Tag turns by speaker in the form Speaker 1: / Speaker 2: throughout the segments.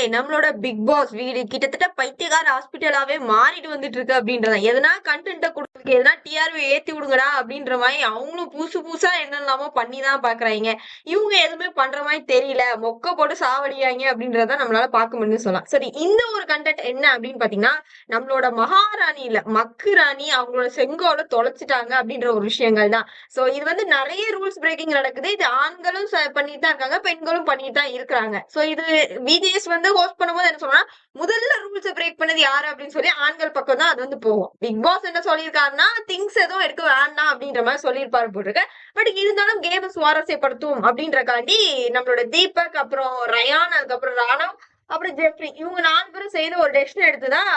Speaker 1: சொல்லியிருக்காங்களே நம்மளோட big pass வீடு கிட்டத்தட்ட பைத்தியகார ஹாஸ்பிட்டலாவே மாறிட்டு வந்துட்டு இருக்கு அப்படின்றத. எதனா கண்டென்ட்டை கொடுத்துருக்கு எதனா டிஆர்பி ஏத்தி விடுங்கடா அப்படின்ற மாதிரி அவங்களும் புதுசு புதுசா என்னெல்லாமோ பண்ணி தான் பாக்குறாங்க. இவங்க எதுவுமே பண்ற மாதிரி தெரியல. மொக்க போட்டு சாவடியாங்க அப்படின்றத நம்மளால பார்க்க முடியும்னு சொல்லலாம். சரி இந்த ஒரு கண்டென்ட் என்ன அப்படின்னு பாத்தீங்கன்னா நம்மளோட மகாராணியில மக்கு ராணி அவங்களோட செங்கோலை தொலைச்சிட்டாங்க அப்படின்ற ஒரு விஷயங்கள் தான். சோ இது வந்து நிறைய ரூல்ஸ் பிரேக்கிங் நடக்குது. இது ஆண்களும் பண்ணிட்டு தான் இருக்காங்க பெண்களும் பண்ணிட்டு தான் இருக்கிறாங்க. சோ இது பிஜிஎஸ் வந்து ஹோஸ்ட் பண்ணும்போது என்ன சொன்னா முதல்ல ரூல்ஸ் பிரேக் பண்ணது யாரு அப்படின்னு சொல்லி ஆண்கள் பக்கம் தான் அது வந்து போகும். பிக் பாஸ் என்ன சொல்லியிருக்காருன்னா திங்ஸ் எதுவும் எடுக்க வேண்டாம் அப்படின்ற மாதிரி சொல்லியிருப்பாரு போட்டிருக்க. பட் இருந்தாலும் கேம் சுவாரஸ்யப்படுத்தும் அப்படின்றக்காண்டி நம்மளோட தீபக் அப்புறம் ரயான் அதுக்கப்புறம் ராணவ் அப்புறம் ஜெஃப்ரி இவங்க நாலு பேரும் செய்து ஒரு டெசிஷன் எடுத்துதான்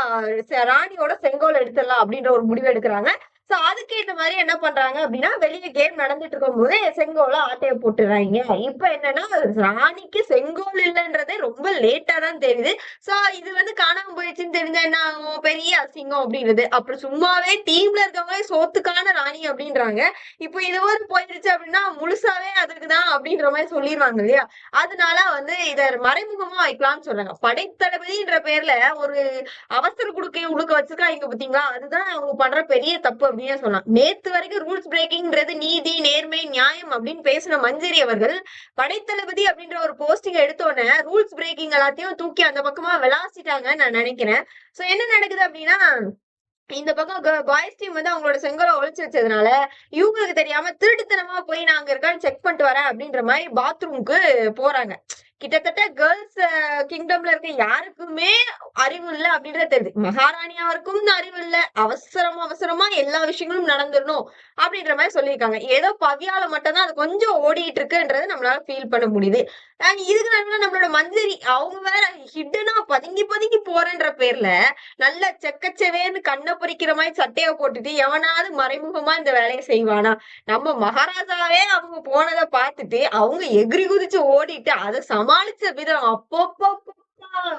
Speaker 1: ராணியோட செங்கோல் எடுத்துடலாம் அப்படின்ற ஒரு முடிவு எடுக்கிறாங்க. சோ அதுக்கேத்த மாதிரி என்ன பண்றாங்க அப்படின்னா வெளியே கேம் நடந்துட்டு இருக்கும் போது செங்கோல ஆட்டைய போட்டுறாங்க. இப்ப என்னன்னா ராணிக்கு செங்கோல் இல்லைன்றதே ரொம்ப லேட்டா தான் தெரியுது. சோ இது வந்து காணாம போயிடுச்சுன்னு தெரிஞ்சா என்ன ஆகும்? பெரிய அசிங்கம் அப்படின்றது. அப்புறம் சும்மாவே டீம்ல இருக்கவங்களே சோத்துக்கான ராணி அப்படின்றாங்க. இப்போ இது ஒரு போயிடுச்சு அப்படின்னா முழுசாவே அதுக்கு தான் அப்படின்ற மாதிரி சொல்லிடுவாங்க இல்லையா? அதனால வந்து இத மறைமுகமா வைக்கலாம்னு சொல்றாங்க. படைத்தளபதின்ற பேர்ல ஒரு அவசர குடுக்கையை உழுக்க வச்சிருக்காங்க பாத்தீங்களா? அதுதான் அவங்க பண்ற பெரிய தப்பு அப்படின்னு சொல்லலாம். நேத்து வரைக்கும் ரூல்ஸ் பிரேக்கிங்றது நீதி நேர்மை நியாயம் அப்படின்னு பேசின மஞ்சரி அவர்கள் படைத்தளபதி அப்படின்ற ஒரு போஸ்டிங் எடுத்தோடனே ரூல்ஸ் பிரேக்கிங் எல்லாத்தையும் தூக்கி அந்த பக்கமா விளாசிட்டாங்கன்னு நான் நினைக்கிறேன். சோ என்ன நடக்குது அப்படின்னா இந்த பக்கம் பாய்ஸ் டீம் வந்து அவங்களோட செங்கலை ஒழிச்சு வச்சதுனால இவங்களுக்கு தெரியாம திருட்டுத்தனமா போய் நாங்க இருக்கான்னு செக் பண்ணிட்டு வரேன் அப்படின்ற மாதிரி பாத்ரூமுக்கு போறாங்க. கிட்டத்தட்ட கேர்ள்ஸ் கிங்டம்ல இருக்க யாருக்குமே அறிவு இல்ல அப்படின்றது தெரியுது. மகாராணியா வரைக்கும் அறிவு இல்ல. அவசரம் அவசரமா எல்லா விஷயங்களும் நடந்துடணும் அப்படின்ற மாதிரி சொல்லியிருக்காங்க. ஏதோ பவியால மட்டும்தான் அது கொஞ்சம் ஓடிட்டு இருக்குன்றது நம்மளால ஃபீல் பண்ண முடியுது. இதுக்கு நடுவில் நம்மளோட மஞ்சரி அவங்க வேற ஹிட்டனா பதுங்கி பதுங்கி போறேன்ற பேர்ல நல்ல செக்கச்சவேன்னு கண்ணை பொறிக்கிற மாதிரி சட்டையை போட்டுட்டு எவனாவது மறைமுகமா இந்த வேலையை செய்வானா? நம்ம மகாராஜாவே அவங்க போனதை பார்த்துட்டு அவங்க எகிரி குதிச்சு ஓடிட்டு அதை சமாளிச்ச விதம் அப்பப்போ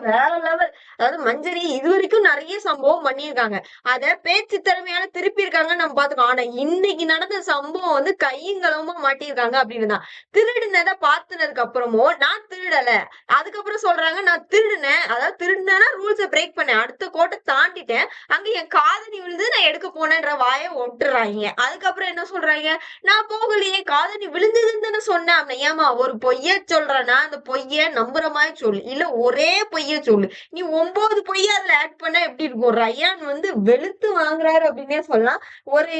Speaker 1: வேற லெவல் அதாவது மஞ்சரி இது வரைக்கும் நிறைய சம்பவம் பண்ணியிருக்காங்க. அத பேச்சு திறமையான திருப்பி இருக்காங்கன்னு நம்ம பாத்துக்கோம் ஆனா இன்னைக்கு நடந்த சம்பவம் வந்து கையங்களமா மாட்டியிருக்காங்க அப்படின்னு தான். திருடினதை பாத்துனதுக்கு அப்புறமும் நான் திருடல. அதுக்கப்புறம் சொல்றாங்க நான் திருடினேன். அதாவது திருடினேன்னா ரூல்ஸை பிரேக் பண்ணேன். அடுத்த கோட்டை தாண்டிட்டேன். அங்க என் காதணி விழுந்து நான் எடுக்க போனேன்ற வாயை ஒட்டுறாங்க. அதுக்கப்புறம் என்ன சொல்றாங்க? நான் போகலையே. காதணி விழுந்ததுன்னு தானே சொன்னேன். ஏமா ஒரு பொய்ய சொல்றேன்னா அந்த பொய்ய நம்புற மாதிரி சொல்லு. இல்ல ஒரே பொய்ய சொல்லு. நீ ஒன்பது பொய்ய அதுல ஆட் பண்ணா எப்படி இருக்கும்? ரயான் வந்து வெளுத்து வாங்குறாரு அப்படின்னே சொல்லலாம். ஒரு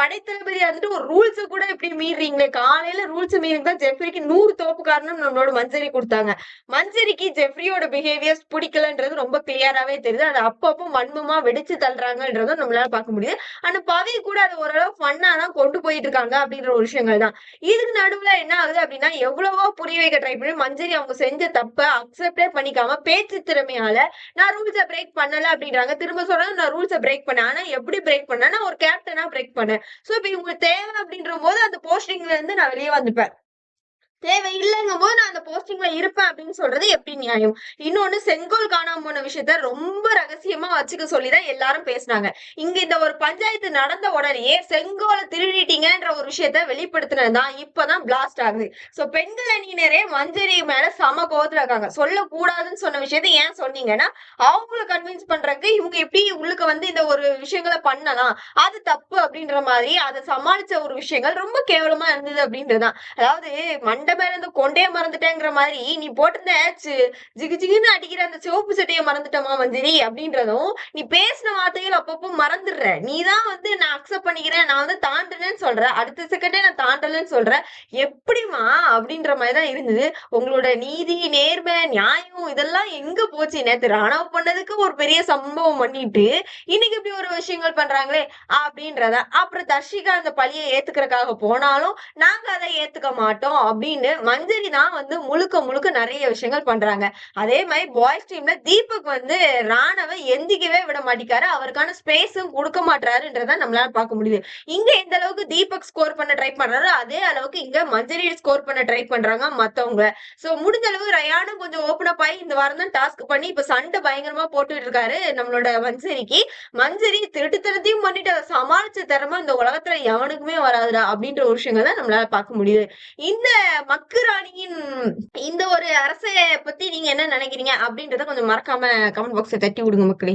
Speaker 1: படைத்தளபதியா இருந்துட்டு ஒரு ரூல்ஸ கூட இப்படி மீறீங்களே? காலையில ரூல்ஸ் மீறிங்க தான் ஜெஃப்ரிக்கு நூறு தோப்பு காரணம் நம்மளோட மஞ்சரி கொடுத்தாங்க. மஞ்சரிக்கு ஜெஃப்ரியோட பிஹேவியர்ஸ் பிடிக்கலன்றது ரொம்ப கிளியராவே தெரியுது. அது அப்பப்போ மண்மமா வெடிச்சு தள்ளுறாங்கன்றதும் நம்மளால பார்க்க முடியுது. ஆனா பவி கூட அது ஓரளவு ஃபன்னா தான் கொண்டு போயிட்டு இருக்காங்க அப்படின்ற ஒரு விஷயங்கள் தான். இதுக்கு நடுவுல என்ன ஆகுது அப்படின்னா எவ்வளவோ புரிய வைக்க ட்ரை பண்ணி மஞ்சரி அவங்க செஞ்ச தப்ப அக்செப்டே பண்ணிக்காம பேச்சு திறமையால நான் ரூல்ஸை பிரேக் பண்ணல அப்படின்றாங்க. திரும்ப சொல்றாங்க நான் ரூல்ஸை பிரேக் பண்ணேன். ஆனா எப்படி பிரேக் பண்ணேன் நான் ஒரு கேப்டனா பிரேக் பண்ணேன். சோ இப்ப இவங்க தேவை அப்படின்ற போது அந்த போஸ்டிங்ல இருந்து நான் வெளியே வந்துப்பேன். தேவை இல்லைங்கும் போது நான் அந்த போஸ்டிங்ல இருப்பேன் அப்படின்னு சொல்றது எப்படி நியாயம்? இன்னொன்னு செங்கோல் காணாம போன விஷயத்த ரொம்ப ரகசியமா வச்சுக்க சொல்லிதான் எல்லாரும் பேசினாங்க. இங்க இந்த ஒரு பஞ்சாயத்து நடந்த உடனே செங்கோலை திருடி திருடிட்டீங்கன்ற ஒரு விஷயத்த வெளிப்படுத்தினதுதான் இப்பதான் பிளாஸ்ட் ஆகுது. சோ பெண்கள் அணியினரே மஞ்சரி மேல சம கோவத்துல இருக்காங்க. சொல்லக்கூடாதுன்னு சொன்ன விஷயத்த ஏன் சொன்னீங்கன்னா அவங்கள கன்வின்ஸ் பண்றதுக்கு இவங்க எப்படி உள்ளுக்கு வந்து இந்த ஒரு விஷயங்களை பண்ணலாம்? அது தப்பு அப்படின்ற மாதிரி அதை சமாளிச்ச ஒரு விஷயங்கள் ரொம்ப கேவலமா இருந்தது அப்படின்றதுதான். அதாவது மண்டை மேல இருந்து கொண்டே மறந்துட்டேங்கிற மாதிரி நீ போட்டிருந்த ஜிகு ஜிகுன்னு அடிக்கிற அந்த சிவப்பு சட்டையை மறந்துட்டமா மஞ்சரி அப்படின்றதும் நீ பேசின வார்த்தைகள் அப்பப்போ மறந்துடுற. நீ தான் வந்து நான் அக்செப்ட் பண்ணிக்கிறேன் நான் வந்து தாண்டலன்னு சொல்ற அடுத்த செகண்டே நான் தாண்டலன்னு சொல்றேன். எப்படிமா அப்படின்ற மாதிரி தான் இருந்தது. உங்களோட நீதி நேர்மை நியாயம் இதெல்லாம் எங்க போச்சு நேத்து? ராணுவ பண்ணதுக்கு ஒரு பெரிய சம்பவம் பண்ணிட்டு இன்னைக்கு இப்படி ஒரு விஷயங்கள் பண்றாங்களே அப்படின்றத. அப்புறம் தர்ஷிகா அந்த பழியை ஏத்துக்கிறதுக்காக போனாலும் நாங்க அதை ஏத்துக்க மாட்டோம் அப்படின்னு மஞ்சரி தான் வந்து முழுக்க முழுக்க நிறைய விஷயங்கள் பண்றாங்க. அதே மாதிரி பாய்ஸ் டீம்ல தீபக் வந்து ராணவ எந்திக்கவே விட மாட்டேங்காரு அவருக்கான ஸ்பேஸும் கொடுக்க மாட்டாருன்றத நம்மளால பார்க்க முடியுது. இங்க எந்த அளவுக்கு தீபக் ஸ்கோர் பண்ண ட்ரை பண்றாரோ. அதே அளவுக்கு இங்க மஞ்சரி ஸ்கோர் பண்ண ட்ரை பண்றாங்க மத்தவங்க. சோ முடிஞ்ச அளவு ரயானும் கொஞ்சம் ஓபன் அப் ஆகி இந்த வாரம் தான் டாஸ்க் பண்ணி இப்ப சண்டை பயங்கரமா போட்டுட்டு இருக்காரு நம்மளோட மஞ்சரிக்கு. மஞ்சரி திருட்டுத்தனத்தையும் பண்ணிட்டு அதை சமாளிச்ச திறமை இந்த உலகத்துல எவனுக்குமே வராதுடா அப்படின்ற ஒரு விஷயங்கள் தான் நம்மளால பார்க்க முடியுது. இந்த மக்குராணியின் இந்த ஒரு அரசை பத்தி நீங்க என்ன நினைக்கிறீங்க அப்படின்றத கொஞ்சம் மறக்காம கமெண்ட் பாக்ஸை தட்டி விடுங்க மக்களே.